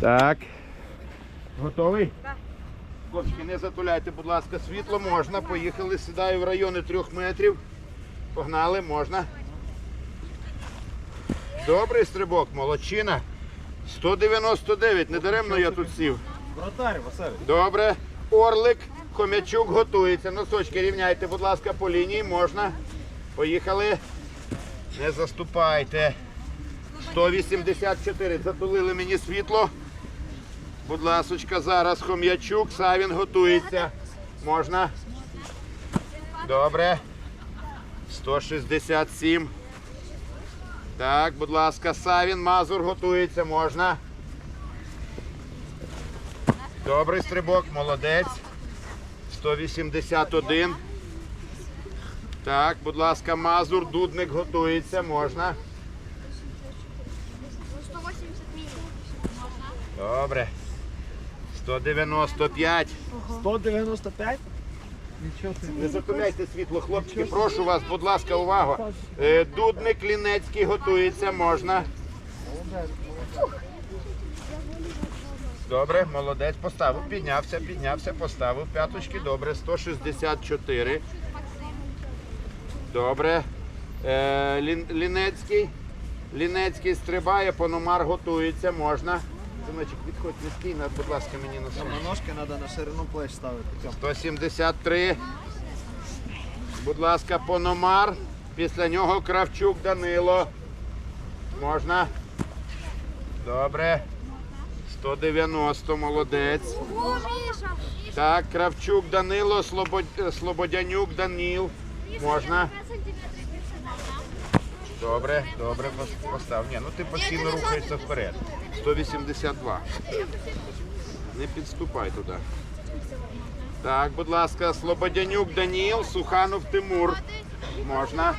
Так. Готовий? Хлопчики, не затуляйте, будь ласка, світло можна. Поїхали, сідаю в райони трьох метрів. Погнали, можна. Добрий стрибок, молодчина. 199, недаремно я тут сів. Вратарь, Василь. Добре. Орлик, хомячук готується. Носочки рівняйте, будь ласка, по лінії можна. Поїхали. Не заступайте. 184. Затулили мені світло. Будь ласочка, зараз хом'ячук, Савін готується. Можна. Добре. 167. Так, будь ласка, Савін, Мазур готується, можна. Добрий стрибок, молодець. 181. Так, будь ласка, Мазур, дудник готується, можна. 180 мінімум. Добре. 195. 195? Не затуляйте світло, хлопчики. Прошу вас, будь ласка, увага. Е, Дудник Лінецький готується, можна. Добре, молодець. Поставив, піднявся, піднявся, поставив. П'яточки, добре. 164. Добре. Е, Лін- Лінецький. Лінецький стрибає, пономар готується, можна. Синочок, відходь, не стій, на- будь ласка, мені на. На ножки треба на ширину плеч ставити. 173. Будь ласка, Пономар. Після нього Кравчук Данило. Можна? Добре. 190, молодець. Так, Кравчук Данило, Слободянюк Даніл. Можна? Добре, добре, постав. Ні, ну ти постійно рухаєшся вперед. 182. Не підступай туди. Так, будь ласка, Слободянюк Даніл, Суханов Тимур. Можна?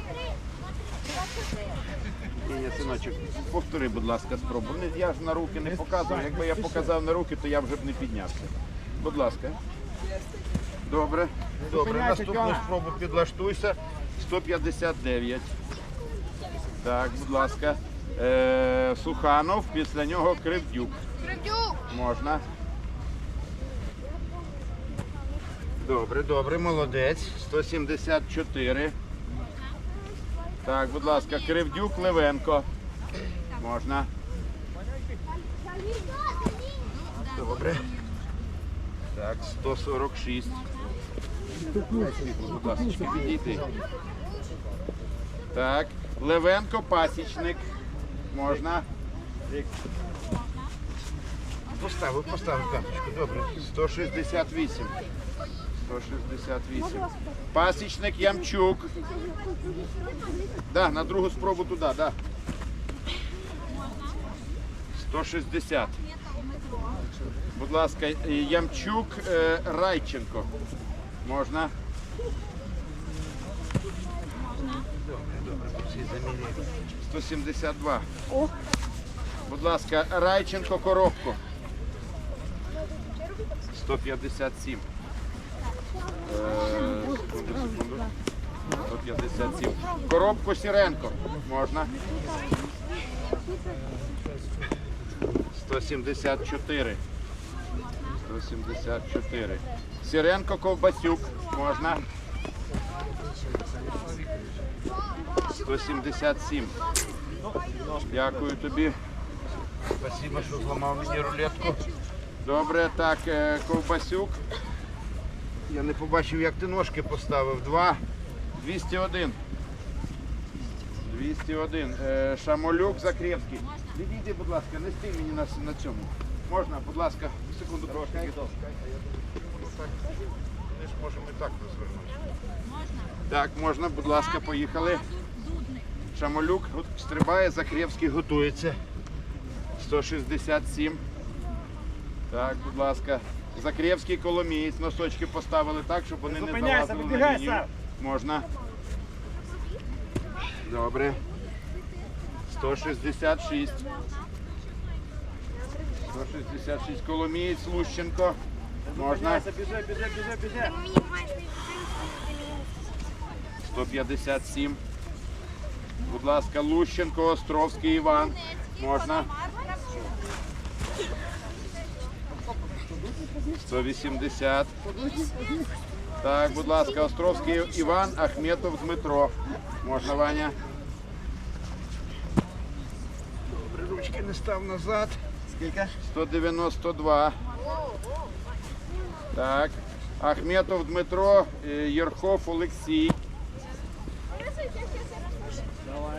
Ні, ні, синочок, повтори, будь ласка, спробу. Я ж на руки не показував. Якби я показав на руки, то я вже б не піднявся. Будь ласка. Добре. Добре. Наступну спробу підлаштуйся. 159. Так, будь ласка. Е, Суханов, після нього Кривдюк. Кривдюк! Можна. Добре, добре, молодець. 174. Так, будь ласка, Кривдюк, Левенко. Можна. Добре. Так, 146. Будь ласка, підійти. Так, Левенко, пасічник. Можна. Поставив, поставив карточку, добре. 168. 168. Пасічник Ямчук. Да, на другу спробу туди, да. 160. Будь ласка, Ямчук е, Райченко. Можна? Добре, всі заміряємо. 172. Будь ласка, Райченко Коробко. 157. Е, секунду, секунду. 157. Коробко Сіренко. Можна. 174. 174. Сіренко Ковбасюк. Можна. 177. Дякую тобі. Спасибо, що зламав мені рулетку. Добре, так, е, Ковбасюк. Я не побачив, як ти ножки поставив. Два. 201. 201. Е, Шамолюк Закревський. Відійди, будь ласка, не стій мені на, на цьому. Можна, будь ласка, секунду трошки. Ми ж можемо і так розвернути. Так, можна, будь ласка, поїхали. Шамолюк стрибає, Закревський готується. 167. Так, будь ласка. Закревський коломієць. Носочки поставили так, щоб вони не залазили на лінію. Можна. Добре. 166. 166. Коломієць, Лущенко. Можна. Біжи, біжи. Мені маєш 157. Будь ласка, Лущенко, Островський Іван. Можна. 180. Так, будь ласка, Островський Іван, Ахметов Дмитро. Можна, Ваня? Добре, ручки не став назад. Скільки? 192. Так. Ахметов Дмитро, е, Єрхов Олексій.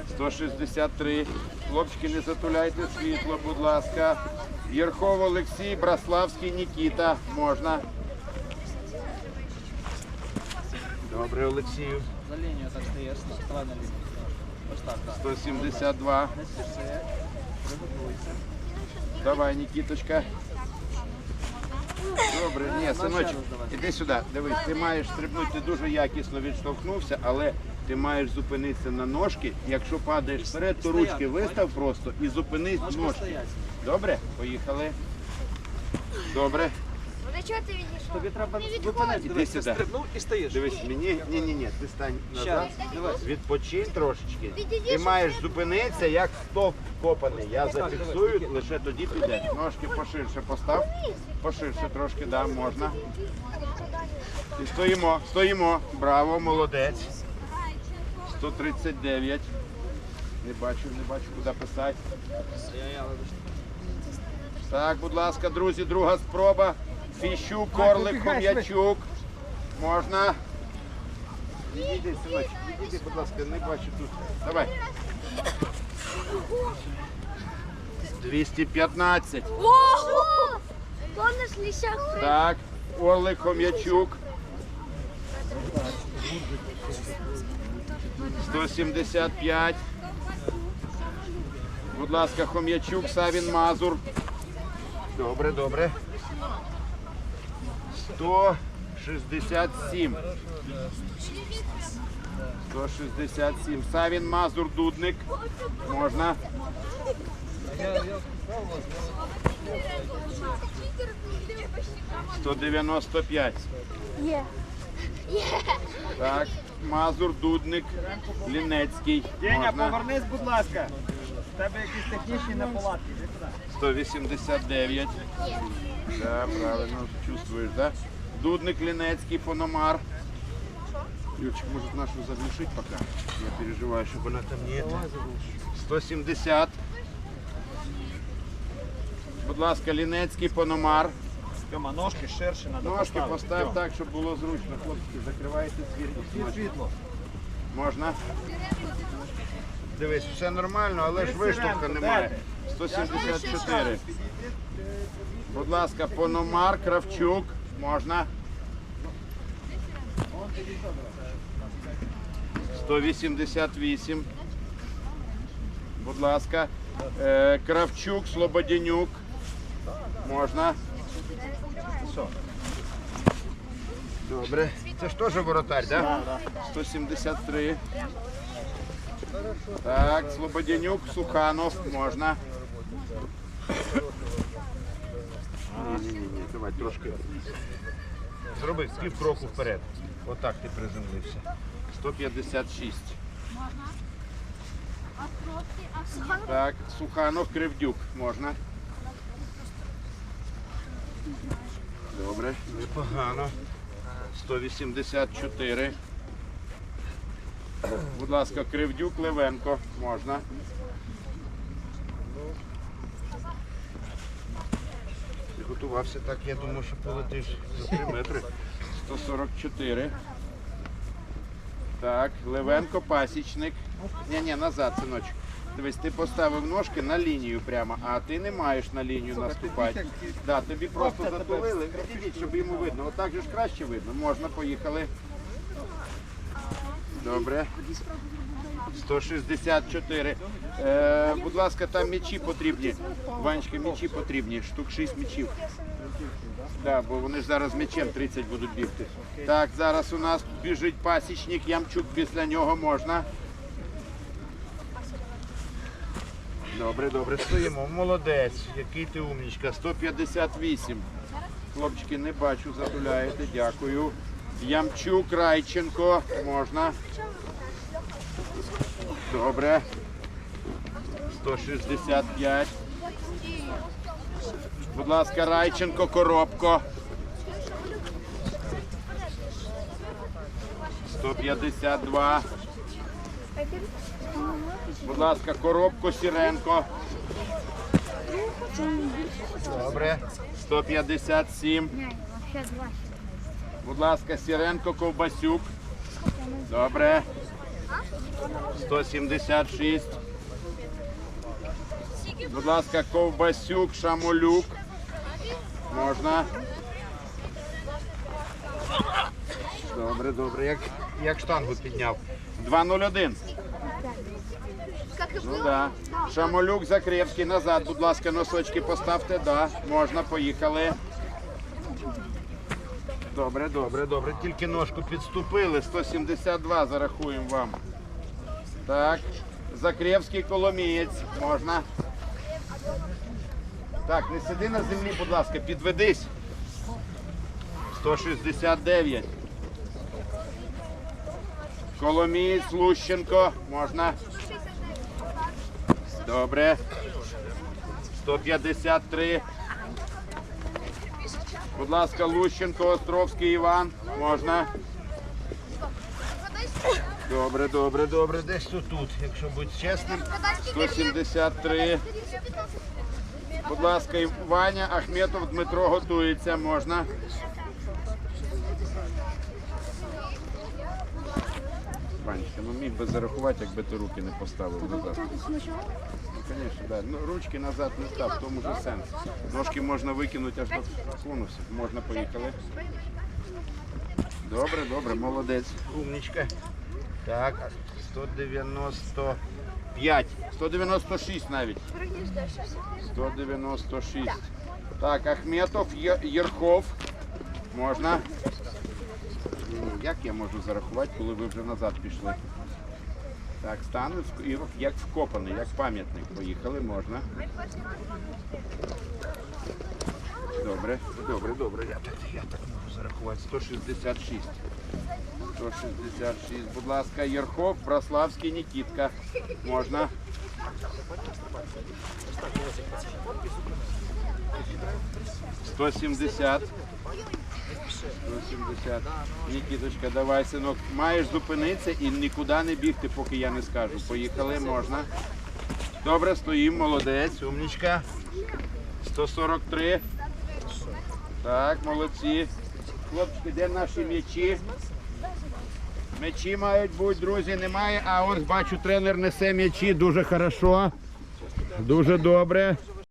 163. Хлопчики, не затуляйте світло, будь ласка. Єрхов Олексій, Браславський Нікіта. Можна. Добре, Олексію. За лінію так стаєш, на лінію. Ось так, так. 172. Не спіши. Приготуйся. Давай, Нікіточка. Добре, ні, синочок, іди сюди. Дивись, ти маєш стрибнути дуже якісно відштовхнувся, але ти маєш зупинитися на ножки. Якщо падаєш вперед, то ручки вистав просто і зупинись Ножки ножки. Добре? Поїхали. Добре. Ну чого ти відійшов? Тобі треба Не зупинити. Іди Дивись, сюди. стрибнув і стоїш. Дивись, мені. Ні, ні, ні, ти стань Ще назад. Відпочинь трошечки. Відійди, Ти щоб маєш зупинитися, як стовп копаний. Я зафіксую, лише тоді піде. Ножки поширше постав. Поширше трошки, да, можна. І стоїмо, стоїмо. Браво, молодець. 139. Не бачу, не бачу, куди писати. Так, будь ласка, друзі, друга спроба. Фіщук, Корлик, Хом'ячук. Можна. Відійди, синочок, відійди, будь ласка, не бачу тут. Давай. 215. Ого! Помниш ліщак? Так, Орлик Хом'ячук. 175. Будь ласка, Хом'ячук, Савін Мазур. Добре, добре. 167. 167. Савін Мазур Дудник. Можна. Є. 195. Є. Так, Мазур, Дудник, Лінецький. Деня, повернись, будь ласка. У тебе якісь технічні неполадки. Іди сюди. 189. Да, правильно чувствуєш, да? Дудник, Лінецький, Пономар. Юрчик, может нашу заглушить пока? Я переживаю, чтобы она там не это. 170. Будь ласка, Лінецький, Пономар. Тьома, ножки ширше треба Ножки постав так, щоб було зручно. Хлопці, закривайте світло. Світло. Можна? Дивись, все нормально, але ж виштовха немає. 174. Будь ласка, Пономар, Кравчук. Можна? 188. Будь ласка. Е, Кравчук, Слободянюк. Можна? Добре. Це ж теж воротар, так? Да? 173. Так, Слободянюк, Суханов, можна. Ні, ні, ні, ні, давай трошки. Зроби пів кроку вперед. Отак ти приземлився. 156. Так, Суханов, Кривдюк, можна. Добре, непогано. 184. Будь ласка, Кривдюк, Левенко, можна. Ти готувався так, я думав, що полетиш за 3 метри. 144. Так, Левенко, пасічник. Ні, ні, назад, синочок. Дивись, ти поставив ножки на лінію прямо, а ти не маєш на лінію наступати. Да, тобі просто затулили. Відійдіть, щоб йому видно. Отак же ж краще видно. Можна, поїхали. Добре. 164. Е, будь ласка, там м'ячі потрібні. Ванечка, м'ячі потрібні. Штук 6 м'ячів. Да, бо вони ж зараз м'ячем 30 будуть бігти. Так, зараз у нас біжить пасічник, ямчук після нього можна. Добре, добре, стоїмо. Молодець, який ти умнічка. 158. Хлопчики, не бачу, затуляєте, дякую. Ямчук, Райченко, можна. Добре. 165. Будь ласка, Райченко, коробко. 152. Будь ласка, коробку Сіренко. Добре. 157. Ні, ще. Будь ласка, Сіренко Ковбасюк. Добре. 176. Будь ласка, Ковбасюк, Шамолюк. Можна. Добре, добре. Як, як штангу підняв. 201. Як і Ну да. Шамолюк Закревський. Назад, будь ласка, носочки поставте. Да, можна, поїхали. Добре, добре, добре. Тільки ножку підступили. 172 зарахуємо вам. Так. Закревський Коломієць. Можна. Так, не сиди на землі, будь ласка, підведись. 169. Коломієць, Лущенко. Можна. Добре. 153. Будь ласка, Лущенко, Островський Іван. Можна. Добре, добре, добре. Десь тут, тут, якщо бути чесним. 173. Будь ласка, Ваня Ахметов Дмитро готується. Можна. Ванечка, ну міг би зарахувати, якби ти руки не поставив назад. Ну, Звісно, да. Ну, ручки назад не став, в тому же сенс. Ножки можна викинути аж до конусу. Можна поїхали. Добре, добре, молодець. Умничка. Так, 195. 196 навіть. 196. Так, Ахметов, Єрхов. Можна. Ну, Як я можу зарахувати, коли ви вже назад пішли? Так, стану і як вкопаний, як пам'ятник. Поїхали, можна. Добре, добре, добре. Я так, я так можу зарахувати. 166. 166. Будь ласка, Єрхов, Браславський, Нікітка. Можна. Сто сімдесят. 170. Нікіточка, давай, синок. Маєш зупинитися і нікуди не бігти, поки я не скажу. Поїхали, можна. Добре, стоїмо, молодець, умнічка. 143. Так, молодці. Хлопчики, де наші м'ячі? М'ячі мають бути, друзі, немає. А ось бачу, тренер несе м'ячі дуже хорошо. Дуже добре.